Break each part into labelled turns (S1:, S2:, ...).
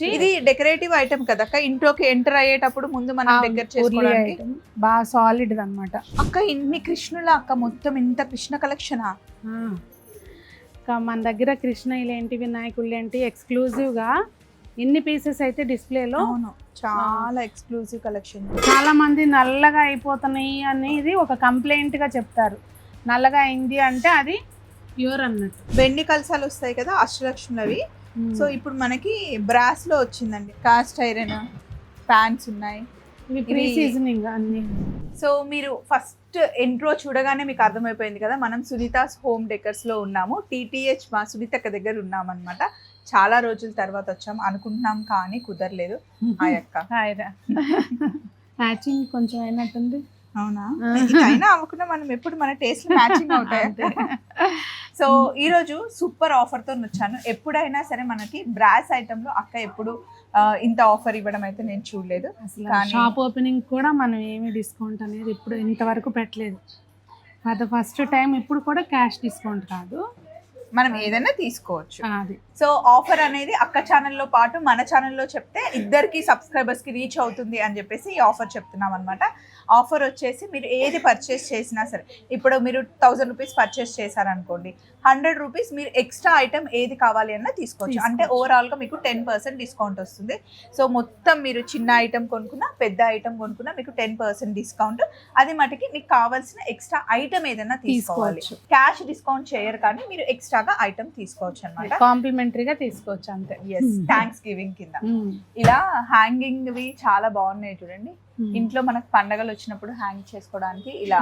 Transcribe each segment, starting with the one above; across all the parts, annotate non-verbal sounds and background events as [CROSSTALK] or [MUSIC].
S1: ఇది decorative item కదా అక్క? ఇంట్లోకి ఎంటర్ అయ్యేటప్పుడు ముందు మనం దగ్గర
S2: ఐటమ్. బాగా సాలిడ్ అనమాట
S1: అక్క ఇన్ని కృష్ణుల అక్క? మొత్తం ఇంత కృష్ణ కలెక్షనా?
S2: మన దగ్గర కృష్ణయ్యలు ఏంటి వినాయకుళ్ళు ఏంటి ఎక్స్క్లూజివ్గా ఇన్ని పీసెస్ అయితే డిస్ప్లేలో
S1: అవును. చాలా ఎక్స్క్లూజివ్ కలెక్షన్
S2: చాలా మంది నల్లగా అయిపోతున్నాయి అనేది ఒక కంప్లైంట్గా చెప్తారు. నల్లగా అయింది అంటే అది ప్యూర్ అన్నట్టు.
S1: వెండి కలసాలు వస్తాయి కదా అష్టలక్ష్ములవి. సో ఇప్పుడు మనకి బ్రాస్లో వచ్చిందండి. కాస్ట్ ఐరన్ ప్యాన్స్ ఉన్నాయి.
S2: ప్రీ సీజనింగ్ అన్ని.
S1: సో మీరు ఫస్ట్ ఎంట్రో చూడగానే మీకు అర్థమైపోయింది కదా మనం సునీతాస్ హోమ్ డెకర్స్లో ఉన్నాము. టీటీహెచ్ మా సునీతక్క దగ్గర ఉన్నాం అనమాట చాలా రోజుల తర్వాత వచ్చాం. అనుకుంటున్నాం కానీ కుదరలేదు. [LAUGHS] ఆ యొక్క [LAUGHS]
S2: కొంచెం అయినట్టుంది.
S1: అవునా? ఇదైనా అవ్వకుండా మనం ఎప్పుడు మన టేస్ట్ మ్యాచింగ్ అవుతాయి? సో ఈ రోజు సూపర్ ఆఫర్తో వచ్చాను. ఎప్పుడైనా సరే మనకి బ్రాస్ ఐటమ్లో అక్క ఎప్పుడు ఇంత ఆఫర్ ఇవ్వడం అయితే నేను చూడలేదు.
S2: షాప్ ఓపెనింగ్ కూడా మనం ఏమీ డిస్కౌంట్ అనేది ఇప్పుడు ఇంతవరకు పెట్టలేదు. ఫర్ ద ఫస్ట్ టైం ఇప్పుడు కూడా క్యాష్ డిస్కౌంట్ కాదు.
S1: మనం ఏదైనా తీసుకోవచ్చు.
S2: అది.
S1: సో ఆఫర్ అనేది అక్క ఛానల్లో పాటు మన ఛానల్లో చెప్తే ఇద్దరికి సబ్స్క్రైబర్స్కి రీచ్ అవుతుంది అని చెప్పేసి ఈ ఆఫర్ చెప్తున్నాం అనమాట ఆఫర్ వచ్చేసి మీరు ఏది పర్చేస్ చేసినా సరే ఇప్పుడు మీరు థౌజండ్ రూపీస్ పర్చేస్ చేశారనుకోండి హండ్రెడ్ రూపీస్ మీరు ఎక్స్ట్రా ఐటమ్ ఏది కావాలి అన్న తీసుకోవచ్చు. అంటే
S2: తీసుకోవచ్చు.
S1: ఓవరాల్గా మీకు టెన్ పర్సెంట్ డిస్కౌంట్ వస్తుంది. సో మొత్తం మీరు చిన్న ఐటమ్ కొనుక్కున్నా పెద్ద ఐటమ్ కొనుక్కున్నా మీకు టెన్ పర్సెంట్ డిస్కౌంట్ అది మటుకి మీకు కావాల్సిన ఎక్స్ట్రా ఐటమ్ ఏదైనా తీసుకోవాలి. క్యాష్ డిస్కౌంట్ చేయరు కానీ మీరు ఎక్స్ట్రాగా ఐటమ్ తీసుకోవచ్చు అనమాట
S2: కాంప్లిమెంటరీగా తీసుకోవచ్చు అంతే.
S1: ఎస్ థ్యాంక్స్ గివింగ్ కింద.
S2: మ్మ్.
S1: ఇలా హ్యాంగింగ్ వి చాలా బాగున్నాయి చూడండి.
S2: మ్మ్.
S1: ఇంట్లో మనకు పండగలు వచ్చినప్పుడు హ్యాంగ్ చేసుకోవడానికి ఇలా.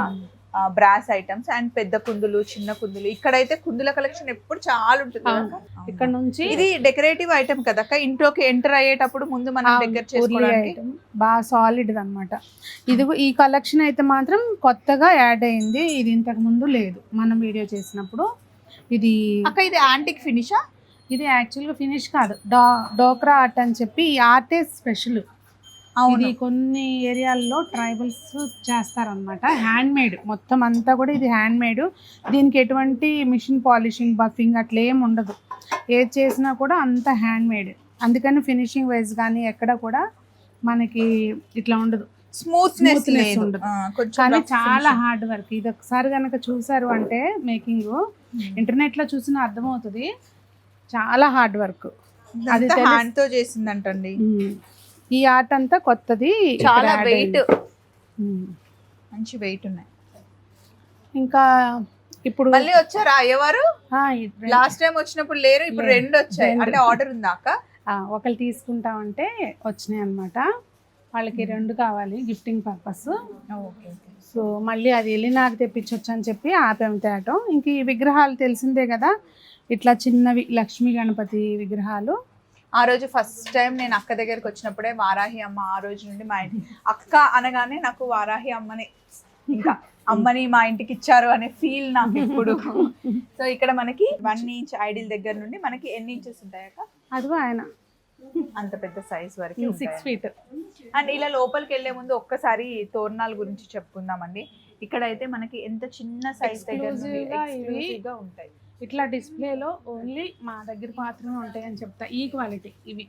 S1: బ్రాస్ ఐటమ్స్ అండ్ పెద్ద కుందులు చిన్న కుందులు. ఇక్కడైతే కుందుల కలెక్షన్ ఎప్పుడు చాలా ఉంటుంది?
S2: ఇక్కడ నుంచి
S1: ఇది డెకరేటివ్ ఐటమ్ కదా ఇంట్లోకి ఎంటర్ అయ్యేటప్పుడు ముందు మనం దగ్గర
S2: ఉర్లి
S1: చేసుకోవడానికి?
S2: బాగా సాలిడ్ అనమాట ఇది ఈ కలెక్షన్ అయితే మాత్రం కొత్తగా యాడ్ అయింది. ఇది ఇంతకు ముందు లేదు. మనం వీడియో చేసినప్పుడు ఇది
S1: అక్క ఇది యాంటిక్ ఫినిషా
S2: ఇది యాక్చువల్గా ఫినిష్ కాదు. డా డోక్రా ఆర్ట్ అని చెప్పి ఈ ఆర్టే స్పెషల్.
S1: అవును.
S2: ఇది కొన్ని ఏరియాల్లో ట్రైబల్స్ చేస్తారనమాట హ్యాండ్ మేడ్ మొత్తం అంతా కూడా ఇది హ్యాండ్ మేడ్ దీనికి ఎటువంటి మిషన్ పాలిషింగ్ బఫింగ్ అట్లా ఏం ఉండదు. ఏది చేసినా కూడా అంత హ్యాండ్ మేడ్ అందుకని ఫినిషింగ్ వైజ్ కానీ ఎక్కడ కూడా మనకి ఇట్లా ఉండదు.
S1: స్మూత్నెస్
S2: ఉండదు. కానీ చాలా. హార్డ్ వర్క్ ఇది ఒకసారి కనుక చూసారు అంటే మేకింగ్ ఇంటర్నెట్లో చూసిన అర్థమవుతుంది. చాలా హార్డ్ వర్క్ అది.
S1: హ్యాండ్తో చేసిందంటండి.
S2: ఈ ఆర్ట్ అంతా కొత్తది.
S1: చాలా వెయిట్. మంచి వెయిట్ ఉన్నాయి.
S2: ఇంకా ఇప్పుడు
S1: మళ్ళీ వచ్చారా అయ్యవారు? లాస్ట్ టైం వచ్చినప్పుడు లేరు ఇప్పుడు. రెండు వచ్చాయి. అంటే ఆర్డర్ ఉందా అక్క?
S2: ఆ, ఒకళ్ళు తీసుకుంటామంటే వచ్చినాయి అన్నమాట. వాళ్ళకి రెండు కావాలి గిఫ్టింగ్ పర్పస్
S1: ఓకే
S2: సో మళ్ళీ అది వెళ్ళి నాకు తెప్పించవచ్చు అని చెప్పి ఆపాము తేటం. ఇంక ఈ విగ్రహాలు తెలిసిందే కదా. ఇట్లా చిన్నవి లక్ష్మీ గణపతి విగ్రహాలు.
S1: ఆ రోజు ఫస్ట్ టైం నేను అక్క దగ్గరికి వచ్చినప్పుడే వారాహి అమ్మ ఆ రోజు నుండి మా ఇంటి అక్క అనగానే నాకు వారాహి అమ్మని ఇంకా అమ్మని మా ఇంటికి ఇచ్చారు అనే ఫీల్ నాకు ఇప్పుడు సో [LAUGHS] ఇక్కడ మనకి వన్ ఇంచ్ ఐడిల్ దగ్గర నుండి మనకి ఎన్ని ఇంచెస్ ఉంటాయి అక్క?
S2: అదిగో ఆయన.
S1: అంత పెద్ద సైజ్ వరకు
S2: సిక్స్ ఫీట్
S1: అండ్ ఇలా లోపలికి వెళ్ళే ముందు ఒక్కసారి తోరణాల గురించి చెప్పుకుందామండి. ఇక్కడైతే మనకి ఎంత చిన్న సైజ్ దగ్గర ఉంటాయి.
S2: ఇట్లా డిస్ప్లేలో ఓన్లీ మా దగ్గర మాత్రమే ఉంటాయి అని చెప్తా. ఈ క్వాలిటీ ఇవి.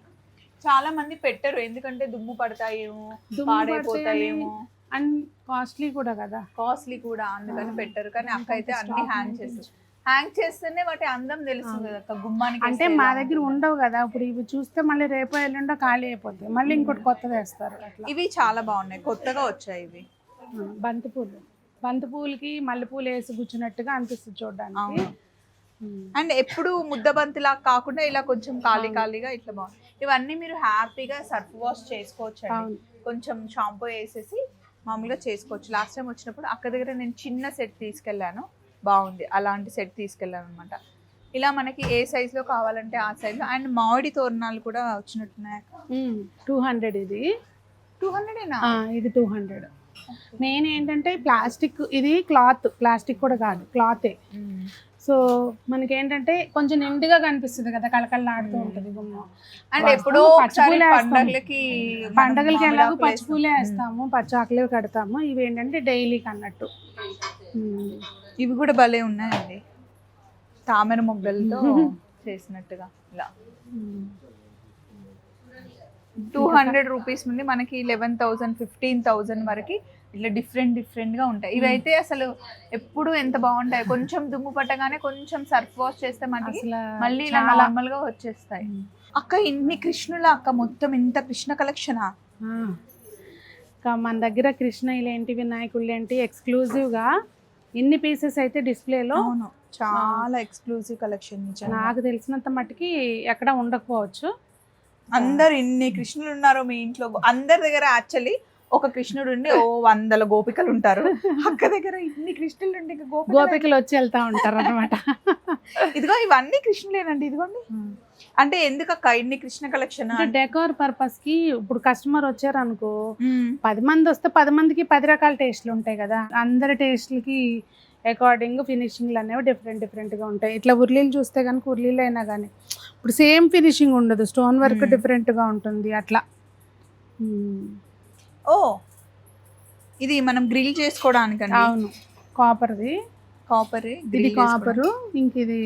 S1: చాలా మంది పెట్టరు. ఎందుకంటే దుమ్ము పడతాయేమో పాడైపోతాయేమో.
S2: అండ్ కాస్ట్లీ కూడా కదా.
S1: కాస్ట్లీ కూడా అందుకని. పెట్టరు. కానీ అక్క అయితే అన్ని హ్యాంగ్ చేస్తారు. హ్యాంగ్ చేస్తేనే వాటి అందం తెలుస్తుంది కదా గుమ్మానికి
S2: అంటే మా దగ్గర. ఉండవు కదా. ఇప్పుడు ఇవి చూస్తే మళ్ళీ రేపో ఎల్లుండో ఖాళీ అయిపోతాయి. మళ్ళీ ఇంకోటి కొత్తది వేస్తారు
S1: ఇవి చాలా బాగున్నాయి. కొత్తగా వచ్చాయి ఇవి.
S2: ఆ, బంతి పూలు బంతి పూలకి మల్లెపూలు వేసి గుచ్చినట్టుగా అనిపిస్తుంది చూడడానికి.
S1: అండ్ ఎప్పుడు ముద్దబంతిలా కాకుండా ఇలా కొంచెం ఖాళీ. ఖాళీగా ఇట్లా బాగుంది ఇవన్నీ మీరు హ్యాపీగా సర్ఫ్ వాష్ చేసుకోవచ్చు అండి కొంచెం షాంపూ వేసేసి మామూలుగా చేసుకోవచ్చు. లాస్ట్ టైం వచ్చినప్పుడు అక్క దగ్గర నేను చిన్న సెట్ తీసుకెళ్ళాను. బాగుంది. అలాంటి సెట్ తీసుకెళ్ళాను అనమాట ఇలా మనకి ఏ size లో కావాలంటే ఆ size లో అండ్ మామిడి తోరణాలు కూడా వచ్చినట్టున్నాయి
S2: టూ హండ్రెడ్ ఇది.
S1: టూ హండ్రెడేనా
S2: ఇది టూ హండ్రెడ్ మెయిన్ ఏంటంటే ప్లాస్టిక్ ఇది క్లాత్. ప్లాస్టిక్ కూడా కాదు. క్లాతే. సో మనకి ఏంటంటే కొంచెం నిండుగా కనిపిస్తుంది కదా కళకళలాడుతూ ఉంటుంది గుమ్మ
S1: అండ్ ఎప్పుడో. పండగలకి
S2: పండగలకి ఎలాగో పచ్చిపూలే
S1: వేస్తాం.
S2: వేస్తాము పచ్చాకులే కడతాము ఇవి ఏంటంటే డైలీకి అన్నట్టు.
S1: ఇవి కూడా భలే ఉన్నాయండి తామర మొగ్గలతో [LAUGHS] చేసినట్టుగా ఇలా. టూ హండ్రెడ్ రూపీస్ నుండి మనకి లెవెన్ థౌసండ్ ఫిఫ్టీన్ థౌసండ్ వరకు ఇట్లా డిఫరెంట్ డిఫరెంట్గా ఉంటాయి. ఇవైతే అసలు ఎప్పుడు ఎంత బాగుంటాయి కొంచెం దుమ్ము పట్టగానే కొంచెం సర్ఫ్ వాష్ చేస్తే మనకి మళ్ళీ ఇలా
S2: చాలా-
S1: నార్మల్గా వచ్చేస్తాయి. అక్క ఇన్ని కృష్ణుల అక్క మొత్తం ఇంత కృష్ణ కలెక్షనా
S2: మన దగ్గర కృష్ణ ఇలాంటి వినాయకుళ్ళు ఏంటి? ఎక్స్క్లూజివ్గా ఇన్ని పీసెస్ అయితే డిస్ప్లేలో
S1: చాలా ఎక్స్క్లూజివ్ కలెక్షన్
S2: నాకు తెలిసినంత మట్టుకి ఎక్కడ ఉండకపోవచ్చు.
S1: అందరు ఇన్ని కృష్ణులు ఉన్నారు మీ ఇంట్లో. అందరి దగ్గర యాక్చువల్లీ ఒక కృష్ణుడు ఉండి ఓ వందల గోపికలు ఉంటారు. అక్క దగ్గర ఇన్ని కృష్ణులు ఉండి గోపికలు
S2: వచ్చి వెళ్తా ఉంటారు అనమాట
S1: ఇదిగో ఇవన్నీ కృష్ణులేనండి ఇదిగోండి. అంటే ఎందుకు అక్క ఇన్ని కృష్ణ కలెక్షన్
S2: డెకోర్ పర్పస్కి ఇప్పుడు కస్టమర్ వచ్చారు అనుకో పది మంది వస్తే పది మందికి పది రకాల టేస్ట్లు ఉంటాయి కదా. అందరి టేస్ట్లకి అకార్డింగ్ ఫినిషింగ్లు అనేవి డిఫరెంట్ డిఫరెంట్గా ఉంటాయి. ఇట్లా ఉర్లీలు చూస్తే కనుక ఉర్లీలు అయినా కానీ ఇప్పుడు సేమ్ ఫినిషింగ్ ఉండదు. Stone work
S1: Hmm.
S2: డిఫరెంట్గా ఉంటుంది అట్లా. Hmm.
S1: ఓ ఇది మనం గ్రిల్ చేసుకోవడానికండి?
S2: అవును. కాపర్ది
S1: కాపర్
S2: ఇది కాపరు ఇంక ఇది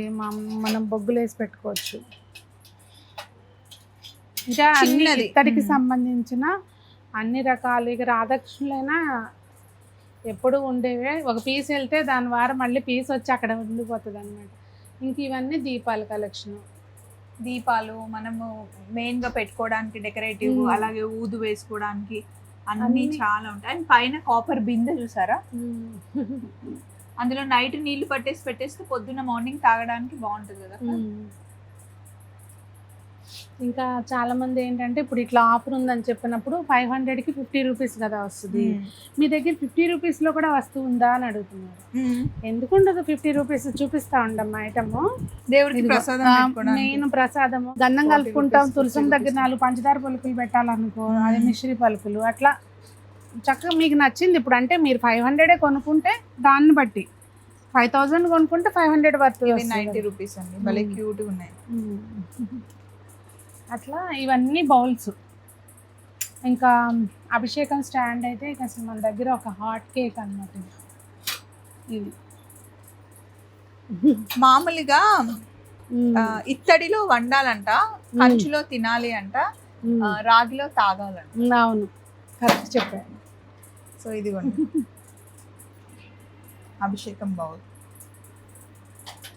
S2: మనం బొగ్గులు వేసి పెట్టుకోవచ్చు. ఇంకా అన్ని. ఇత్తడికి
S1: మ్మ్.
S2: సంబంధించిన అన్ని రకాలు. ఇక రాధాకృష్ణులైనా ఎప్పుడు ఉండేవే. ఒక పీస్ వెళ్తే దాని వారం మళ్ళీ పీస్ వచ్చి అక్కడ ఉండిపోతుంది అనమాట ఇంక ఇవన్నీ దీపాల కలెక్షన్
S1: దీపాలు మనము మెయిన్గా పెట్టుకోవడానికి డెకరేటివ్. అలాగే ఊదు వేసుకోవడానికి అన్ని. చాలా ఉంటాయి. అండ్ పైన కాపర్ బిందె చూసారా? అందులో నైట్ నీళ్ళు పట్టేసి పెట్టేస్తే పొద్దున్న మార్నింగ్ తాగడానికి బాగుంటుంది కదా
S2: ఇంకా చాలా మంది ఏంటంటే ఇప్పుడు ఇట్లా ఆఫర్ ఉందని చెప్పినప్పుడు ఫైవ్ హండ్రెడ్కి ఫిఫ్టీ రూపీస్ కదా వస్తుంది. మీ దగ్గర ఫిఫ్టీ రూపీస్లో కూడా వస్తువు ఉందా అని అడుగుతున్నారు. ఎందుకు ఉండదు ఫిఫ్టీ రూపీస్ చూపిస్తా ఉండమ్మా ఐటమ్?
S1: దేవుడికి.
S2: మెయిన్ ప్రసాదము గంధం
S1: 40
S2: కలుపుకుంటాం తులసం
S1: 50
S2: దగ్గర. నాలుగు పంచదార పలుకులు పెట్టాలనుకో. అది మిశ్రీ పలుకులు అట్లా చక్కగా మీకు నచ్చింది. ఇప్పుడు అంటే మీరు ఫైవ్ హండ్రెడే కొనుక్కుంటే దాన్ని బట్టి ఫైవ్ థౌజండ్ కొనుక్కుంటే five hundred worth
S1: ninety rupees అండి. భలే
S2: Hmm.
S1: క్యూట్ ఉన్నాయి.
S2: అట్లా ఇవన్నీ బౌల్స్. ఇంకా అభిషేకం స్టాండ్ అయితే ఇక అసలు మన దగ్గర ఒక హాట్ కేక్ అన్నమాట ఇది. ఇది.
S1: మామూలుగా ఇత్తడిలో వండాలంట కంచులో తినాలి అంట రాగిలో తాగాలంట.
S2: అవును. కరెక్ట్ చెప్పారు.
S1: సో ఇదిగోండి. అభిషేకం బౌల్.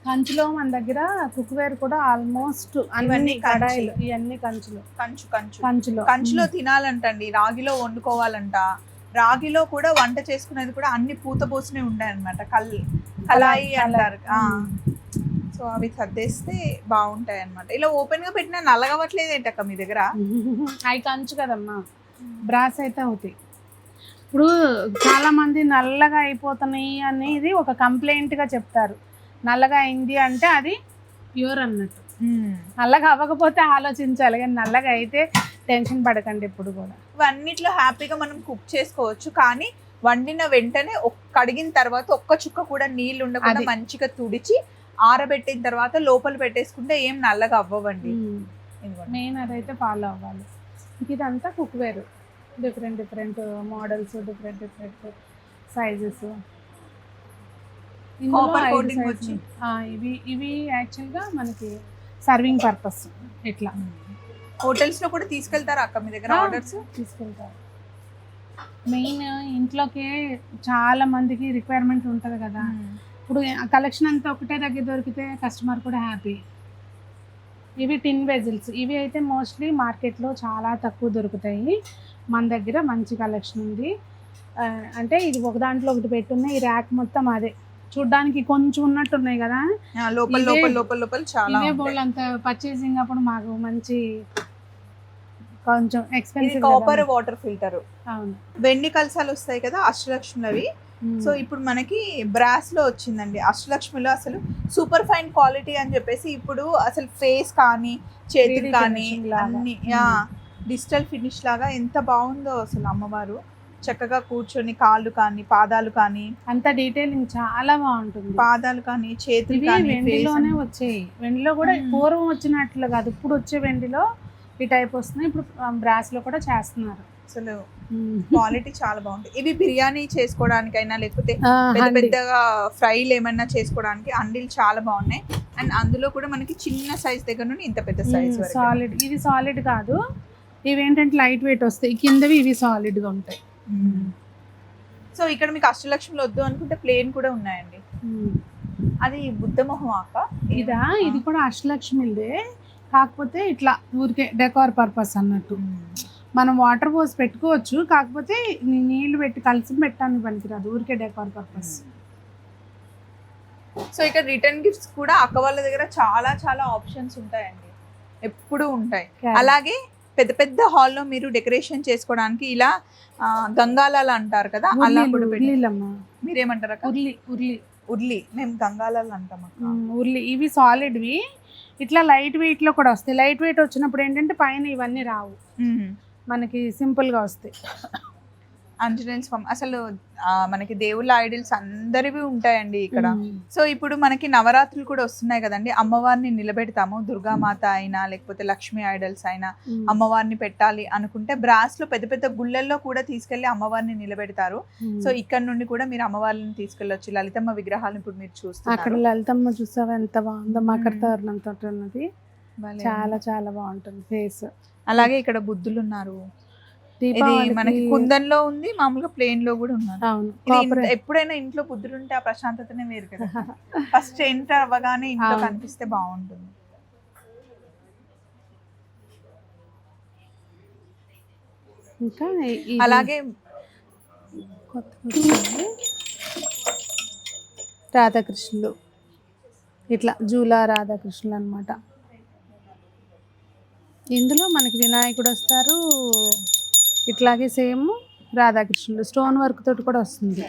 S2: కంచులో మన దగ్గర కుక్వేర్ కూడా ఆల్మోస్ట్ అన్ని కడాయిలు ఇవన్నీ కంచులు.
S1: కంచు కంచు.
S2: కంచులో.
S1: కంచులో తినాలంటండి. రాగిలో వండుకోవాలంట. రాగిలో కూడా వంట చేసుకునేది కూడా అన్ని పూత ఉంటాయి అనమాట కల్ కలాయి అంటారు. సో అవి సర్దేస్తే బాగుంటాయి అనమాట ఇలా ఓపెన్గా పెట్టినా నల్లగవట్లేదు ఏంటక్క మీ దగ్గర? [LAUGHS]
S2: అవి కంచు కదమ్మా. బ్రాస్ అయితే అవుతాయి. ఇప్పుడు చాలా మంది నల్లగా అయిపోతున్నాయి అనేది ఒక కంప్లైంట్గా చెప్తారు. నల్లగా అయింది అంటే అది ప్యూర్ అన్నట్టు. నల్లగా అవ్వకపోతే ఆలోచించాలి కానీ నల్లగా అయితే టెన్షన్ పడకండి ఇప్పుడు కూడా.
S1: ఇవన్నిట్లో హ్యాపీగా మనం కుక్ చేసుకోవచ్చు కానీ వండిన వెంటనే ఒక్- కడిగిన తర్వాత ఒక్క చుక్క కూడా నీళ్ళు ఉండకుండా. మంచిగా తుడిచి ఆరబెట్టిన తర్వాత లోపల పెట్టేసుకుంటే ఏం నల్లగా అవ్వవండి.
S2: మెయిన్ అదైతే ఫాలో అవ్వాలి. ఇంక ఇదంతా cookware. Different different models different different sizes.
S1: వచ్చి.
S2: ఇవి ఇవి యాక్చువల్గా మనకి సర్వింగ్ పర్పస్ ఇట్లా
S1: హోటల్స్లో కూడా తీసుకెళ్తారా అక్క? మీ దగ్గర. ఆర్డర్స్
S2: తీసుకెళ్తారు. మెయిన్ ఇంట్లోకి చాలా మందికి రిక్వైర్మెంట్ ఉంటుంది కదా. ఇప్పుడు కలెక్షన్ అంతా ఒకటే దగ్గర దొరికితే కస్టమర్ కూడా హ్యాపీ ఇవి టిన్ వెజిల్స్ ఇవి అయితే మోస్ట్లీ మార్కెట్లో చాలా తక్కువ దొరుకుతాయి. మన దగ్గర మంచి కలెక్షన్ ఉంది. అంటే ఇది ఒక దాంట్లో ఒకటి పెట్టున్నాయి ఈ ర్యాక్ మొత్తం అదే. చూడ్డానికి కొంచెం ఉన్నట్టు ఉన్నాయి కదా.
S1: లోపల లోపల లోపల లోపల చాలా.
S2: బోల్ అంత పర్చేసింగ్ అప్పుడు మాకు మంచి కొంచెం ఎక్స్పెన్సివ్
S1: కాపర్ వాటర్ ఫిల్టర్
S2: అవును.
S1: వెండి కలసాలు వస్తాయి కదా అష్టలక్ష్మిలవి. సో ఇప్పుడు మనకి బ్రాస్లో వచ్చిందండి. అష్టలక్ష్మిలో అసలు సూపర్ ఫైన్ క్వాలిటీ అని చెప్పేసి ఇప్పుడు అసలు ఫేస్ కానీ చేతులు
S2: 3D
S1: కానీ. అన్ని డిజిటల్ ఫినిష్ లాగా ఎంత బాగుందో అసలు అమ్మవారు. చక్కగా కూర్చొని కాళ్ళు కానీ పాదాలు కానీ
S2: అంత డీటెయిలింగ్ చాలా బాగుంటుంది.
S1: పాదాలు కానీ చేతులు కానీ
S2: వెండిలోనే. వచ్చాయి. వెండిలో కూడా. పూర్వం వచ్చినట్లు కాదు ఇప్పుడు వచ్చే వెండిలో ఈ టైప్ వస్తున్నాయి. ఇప్పుడు బ్రాస్లో కూడా చేస్తున్నారు.
S1: అసలు క్వాలిటీ చాలా బాగుంటుంది. ఇవి బిర్యానీ చేసుకోవడానికైనా లేకపోతే పెద్ద. పెద్దగా ఫ్రైలు ఏమైనా చేసుకోవడానికి అండిలు చాలా బాగున్నాయి. అండ్ అందులో కూడా మనకి చిన్న సైజ్ దగ్గర నుండి ఇంత పెద్ద సైజ్
S2: సాలిడ్ ఇది సాలిడ్ కాదు. ఇవేంటంటే లైట్ వెయిట్ వస్తాయి. కిందవి ఇవి సాలిడ్గా ఉంటాయి.
S1: సో ఇక్కడ మీకు అష్టలక్ష్మిలో వద్దు అనుకుంటే ప్లేన్ కూడా ఉన్నాయండి. అది బుద్ధమొహం అక్క
S2: ఇదా? ఇది కూడా అష్టలక్ష్మిదే కాకపోతే ఇట్లా ఊరికే డెకార్ పర్పస్ అన్నట్టు. మనం వాటర్ పోసి పెట్టుకోవచ్చు. కాకపోతే నీళ్ళు పెట్టి కలిసి పెట్టడానికి పనికిరాదు. ఊరికే డెకార్ పర్పస్
S1: సో ఇక్కడ రిటర్న్ గిఫ్ట్స్ కూడా అక్క వాళ్ళ దగ్గర చాలా చాలా ఆప్షన్స్ ఉంటాయండి. ఎప్పుడు ఉంటాయి. అలాగే పెద్ద పెద్ద హాల్లో మీరు డెకరేషన్ చేసుకోవడానికి ఇలా గంగాలాలు అంటారు కదా అలా కూడా మీరేమంటారు
S2: ఉర్లి ఉర్లి.
S1: ఉర్లి. మేము గంగాలాలు అంటాం
S2: ఉర్లి. ఇవి సాలిడ్వి ఇట్లా లైట్ వెయిట్లో కూడా వస్తాయి. లైట్ వెయిట్ వచ్చినప్పుడు ఏంటంటే పైన ఇవన్నీ రావు. మనకి సింపుల్గా వస్తాయి.
S1: ఆంజనేయ స్వామి. అసలు మనకి దేవుళ్ళ ఐడల్స్ అందరివి ఉంటాయండి ఇక్కడ. సో ఇప్పుడు మనకి నవరాత్రులు కూడా వస్తున్నాయి కదండి. అమ్మవారిని నిలబెడతాము. దుర్గామాత అయినా లేకపోతే లక్ష్మీ ఐడల్స్ అయినా. అమ్మవారిని పెట్టాలి అనుకుంటే బ్రాస్లో పెద్ద పెద్ద గుళ్ళల్లో కూడా తీసుకెళ్ళి అమ్మవారిని నిలబెడతారు. సో ఇక్కడ నుండి కూడా మీరు అమ్మవారిని తీసుకెళ్ళొచ్చు. లలితమ్మ విగ్రహాలను ఇప్పుడు మీరు
S2: అక్కడ
S1: చూస్తారు
S2: లలితమ్మ చూసావా? ఎంత బాగుందో మకర తోరణం తోటి ఉన్నది
S1: భలే
S2: చాలా. చాలా బాగుంటుంది ఫేస్.
S1: అలాగే ఇక్కడ బుద్ధులు ఉన్నారు ఇది మనకి కుందన్లో ఉంది మామూలుగా ప్లేన్లో కూడా ఉన్నారు ఎప్పుడైనా ఇంట్లో ఉంటే ఆ ప్రశాంతతనే వేరు కదా. [LAUGHS] ఫస్ట్ ఎంటర్ అవ్వగానే ఇంట్లో. కనిపిస్తే బాగుంటుంది.
S2: ఇంకా
S1: అలాగే.
S2: రాధాకృష్ణులు. ఇట్లా జూలా రాధాకృష్ణులు అన్నమాట. ఇందులో మనకి వినాయకుడు వస్తారు. ఇట్లాగే సేమ్ రాధాకృష్ణుడు స్టోన్ వర్క్ తోటి కూడా వస్తుంది.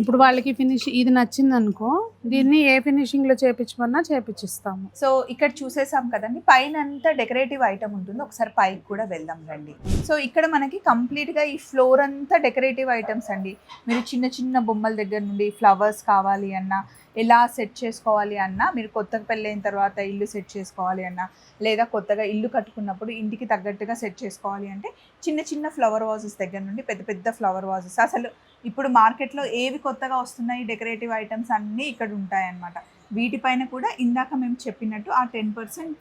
S2: ఇప్పుడు వాళ్ళకి ఫినిష్ ఇది నచ్చింది అనుకో దీన్ని ఏ ఫినిషింగ్లో చేపించమన్నా చేపించిస్తాము.
S1: సో ఇక్కడ చూసేసాం కదండి పైన అంతా డెకరేటివ్ ఐటమ్ ఉంటుంది ఒకసారి పైకి కూడా వెళ్దాం రండి. సో ఇక్కడ మనకి కంప్లీట్గా ఈ ఫ్లోర్ అంతా డెకరేటివ్ ఐటమ్స్ అండి. మీరు చిన్న చిన్న బొమ్మల దగ్గర నుండి ఫ్లవర్స్ కావాలి అన్నా ఎలా సెట్ చేసుకోవాలి అన్నా మీరు కొత్తగా పెళ్ళైన తర్వాత ఇల్లు సెట్ చేసుకోవాలి అన్నా లేదా కొత్తగా ఇల్లు కట్టుకున్నప్పుడు ఇంటికి తగ్గట్టుగా సెట్ చేసుకోవాలి అంటే చిన్న చిన్న ఫ్లవర్ వాజెస్ దగ్గర నుండి పెద్ద పెద్ద ఫ్లవర్ వాజెస్ అసలు ఇప్పుడు మార్కెట్లో ఏవి కొత్తగా వస్తున్నాయి డెకరేటివ్ ఐటమ్స్ అన్నీ ఇక్కడ ఉంటాయన్నమాట. వీటిపైన కూడా ఇందాక మేము చెప్పినట్టు ఆ టెన్ పర్సెంట్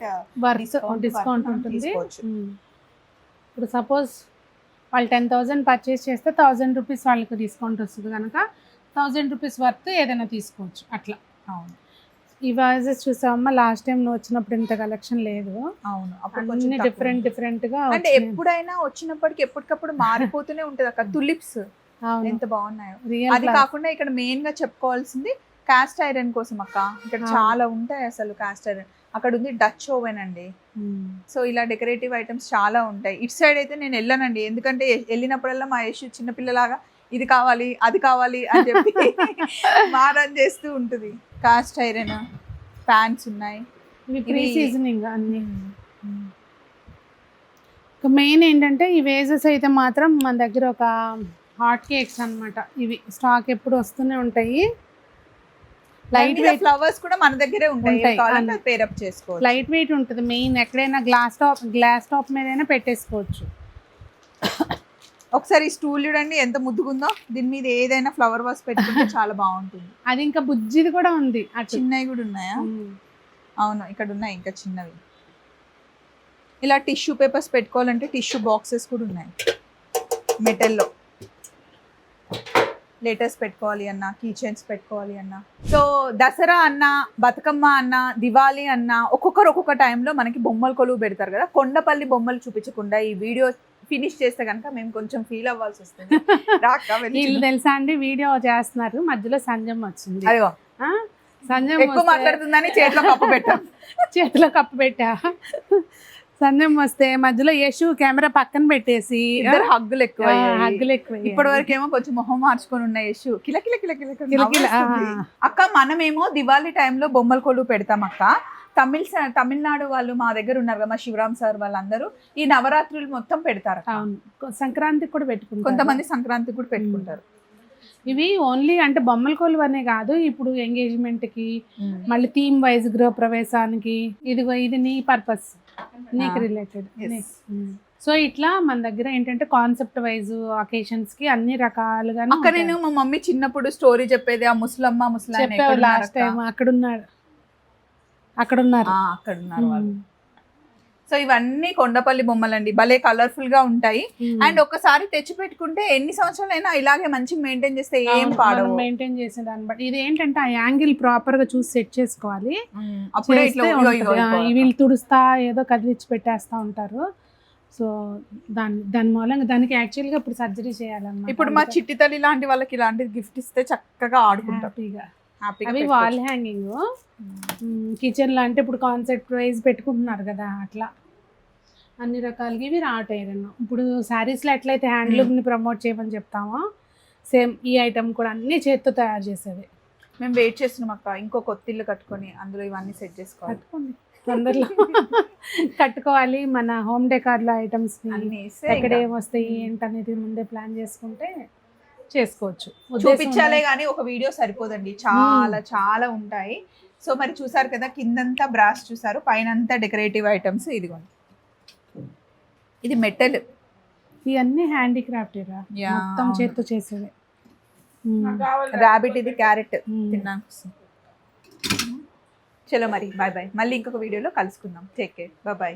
S2: డిస్కౌంట్ ఉంటుంది. ఇప్పుడు సపోజ్ వాళ్ళు టెన్ థౌజండ్ పర్చేస్ చేస్తే థౌజండ్ రూపీస్ వాళ్ళకి డిస్కౌంట్ వస్తుంది కనుక థౌజండ్ రూపీస్ వర్త్ ఏదైనా తీసుకోవచ్చు అట్లా.
S1: అవును.
S2: ఈ వాజెస్ చూసామమ్మా లాస్ట్ టైం నువ్వు వచ్చినప్పుడు ఇంత కలెక్షన్ లేదు.
S1: అవును. అప్పుడు
S2: అన్ని డిఫరెంట్. డిఫరెంట్గా
S1: అంటే. ఎప్పుడైనా వచ్చినప్పటికి ఎప్పటికప్పుడు మారిపోతూనే ఉంటది అక్కడ తులిప్స్. ఎంత బాగున్నాయో. అది కాకుండా ఇక్కడ మెయిన్గా చెప్పుకోవాల్సింది కాస్ట్ ఐరన్ కోసం అక్క. ఇక్కడ. చాలా ఉంటాయి అసలు కాస్ట్ ఐరన్ అక్కడ ఉంది డచ్ ఓవెన్ అండి సో ఇలా డెకరేటివ్ ఐటమ్స్ చాలా ఉంటాయి. ఇటు సైడ్ అయితే నేను వెళ్ళానండి. ఎందుకంటే వెళ్ళినప్పుడల్లా మా యశు చిన్నపిల్లలాగా ఇది కావాలి అది కావాలి అని చెప్పి [LAUGHS] మారం చేస్తూ ఉంటుంది. కాస్ట్ ఐరన్ ప్యాంట్స్ ఉన్నాయి.
S2: సీజనింగ్ అన్ని. మెయిన్ ఏంటంటే ఈ వేజెస్ అయితే మాత్రం మన దగ్గర ఒక హాట్ కేక్స్ అన్నమాట. ఇవి స్టాక్ ఎప్పుడు వస్తూనే ఉంటాయి. లైట్ వెయిట్
S1: ఫ్లవర్స్ కూడా మన దగ్గరే ఉంటాయి. పేరప్ చేసుకోవచ్చు.
S2: లైట్ వెయిట్ ఉంటుంది. మెయిన్ ఎక్కడైనా గ్లాస్ టాప్ గ్లాస్ టాప్ మీదైనా పెట్టేసుకోవచ్చు.
S1: ఒకసారి ఈ స్టూల్ చూడండి ఎంత ముద్దుగుందో. దీని మీద ఏదైనా ఫ్లవర్ వాస్ పెట్టుకుంటే [LAUGHS] చాలా బాగుంటుంది.
S2: అది ఇంకా బుజ్జిది కూడా ఉంది. అటు
S1: చిన్నవి కూడా ఉన్నాయా. అవును ఇక్కడ ఉన్నాయి ఇంకా చిన్నవి. ఇలా టిష్యూ పేపర్స్ పెట్టుకోవాలంటే టిష్యూ బాక్సెస్ కూడా ఉన్నాయి. మెటల్లో లేటెస్ట్ పెట్టుకోవాలి అన్న కీ చైన్స్ పెట్టుకోవాలి అన్న. సో దసరా అన్న బతుకమ్మ అన్న దివాళీ అన్న ఒక్కొక్కరు ఒక్కొక్క టైంలో మనకి బొమ్మల కొలువు పెడతారు కదా. కొండపల్లి బొమ్మలు చూపించకుండా ఈ వీడియో ఫినిష్ చేస్తే కనుక మేము కొంచెం ఫీల్ అవ్వాల్సి వస్తుంది. [LAUGHS] వెళ్ళి.
S2: తెలుసా అండి? వీడియో చేస్తున్నారు. మధ్యలో సంజం వచ్చింది.
S1: అదిగో
S2: ఆ? సంజం
S1: ఎక్కువ మాట్లాడుతుందని చేతిలో కప్పు పెట్టాం. [LAUGHS]
S2: చేతిలో కప్పు పెట్టా. సంజం వస్తే మధ్యలో యశు కెమెరా పక్కన పెట్టేసి
S1: ఇద్దరు హగ్గులు ఎక్కువ
S2: హగ్గులు ఎక్కువ
S1: ఇప్పటి వరకు ఏమో కొంచెం మొహం మార్చుకొని ఉన్న యశు కిల కిల కిల కిల కిల. అక్క మనమేమో దివాళీ టైంలో బొమ్మల కొలువు పెడతాం అక్క. తమిళ తమిళనాడు వాళ్ళు మా దగ్గర ఉన్నారు కదా మా శివరామ్ సార్ వాళ్ళందరూ ఈ నవరాత్రులు మొత్తం పెడతారు
S2: సంక్రాంతికి కూడా పెట్టుకుంటారు.
S1: కొంతమంది సంక్రాంతి కూడా పెట్టుకుంటారు.
S2: ఇవి ఓన్లీ అంటే బొమ్మల కొలువు అనే కాదు ఇప్పుడు ఎంగేజ్మెంట్కి మళ్ళీ థీమ్ వైజ్ గృహ ప్రవేశానికి ఇదిగో ఇది నీ పర్పస్ నీకు
S1: Ah,
S2: రిలేటెడ్. సో ఇట్లా మన దగ్గర ఏంటంటే కాన్సెప్ట్ వైజ్ అకేషన్స్కి అన్ని రకాలుగా
S1: అక్క నేను మా మమ్మీ చిన్నప్పుడు స్టోరీ చెప్పేది ఆ ముసలమ్మ ఎక్కడున్నారు
S2: లాస్ట్? టైం అక్కడ ఉన్నాడు అక్కడ ఉన్నారు
S1: అక్కడ ఉన్నారు వాళ్ళు. సో ఇవన్నీ కొండపల్లి బొమ్మలండి. భలే కలర్ఫుల్గా ఉంటాయి. అండ్ ఒక్కసారి తెచ్చి పెట్టుకుంటే ఎన్ని సంవత్సరాలైనా ఇలాగే మంచి మెయింటైన్ చేస్తే ఏం పాడవు.
S2: మెయింటైన్ చేసే దాన్ని బట్టి ఇది ఏంటంటే ఆ యాంగిల్ ప్రాపర్గా చూసి సెట్ చేసుకోవాలి.
S1: అప్పుడే ఇట్లా.
S2: వీళ్ళు తుడుస్తా ఏదో కదిలిచ్చి పెట్టేస్తా ఉంటారు. సో దాని దాని మూలంగా దానికి యాక్చువల్గా ఇప్పుడు సర్జరీ చేయాలన్నమాట.
S1: ఇప్పుడు మా చిట్టి తల్లి లాంటి వాళ్ళకి ఇలాంటి గిఫ్ట్ ఇస్తే చక్కగా ఆడుకుంటారు
S2: హ్యాపీగా
S1: హ్యాపీగా
S2: అవి. వాల్ హ్యాంగింగ్ కిచెన్లో అంటే ఇప్పుడు కాన్సెప్ట్ వైజ్ పెట్టుకుంటున్నారు కదా అట్లా. అన్ని రకాలకి ఇవి రాట్ ఐరన్ ఇప్పుడు శారీస్లో ఎట్లయితే హ్యాండ్లూమ్ని ప్రమోట్ చేయమని చెప్తామో సేమ్ ఈ ఐటమ్ కూడా అన్ని చేత్తో తయారు చేసేది.
S1: మేము వెయిట్ చేస్తున్నాం అక్క. ఇంకో కొత్త ఇల్లు కట్టుకొని అందులో ఇవన్నీ సెట్ చేసుకోవాలి.
S2: కట్టుకోండి. తొందరలో [LAUGHS] కట్టుకోవాలి. మన హోమ్ డెకార్లో ఐటమ్స్ ఎక్కడ ఏమొస్తాయి ఏంటనేది ముందే ప్లాన్ చేసుకుంటే చేసుకోవచ్చు.
S1: చూపించాలే. కానీ ఒక వీడియో సరిపోదండి. చాలా చాలా ఉంటాయి. సో మరి చూసారు కదా కిందంతా బ్రాస్ చూసారు పైన అంతా డెకరేటివ్ ఐటమ్స్ ఇదిగోండి. ఇది మెటల్.
S2: ఇవన్నీ హ్యాండీక్రాఫ్ట్ మొత్తం. చేత్తో చేసేది
S1: రాబిట్ ఇది క్యారెట్.
S2: మ్మ్.
S1: తిన్నాను. చలో మరి బాయ్ బాయ్. మళ్ళీ ఇంకొక వీడియోలో కలుసుకుందాం. Take care bye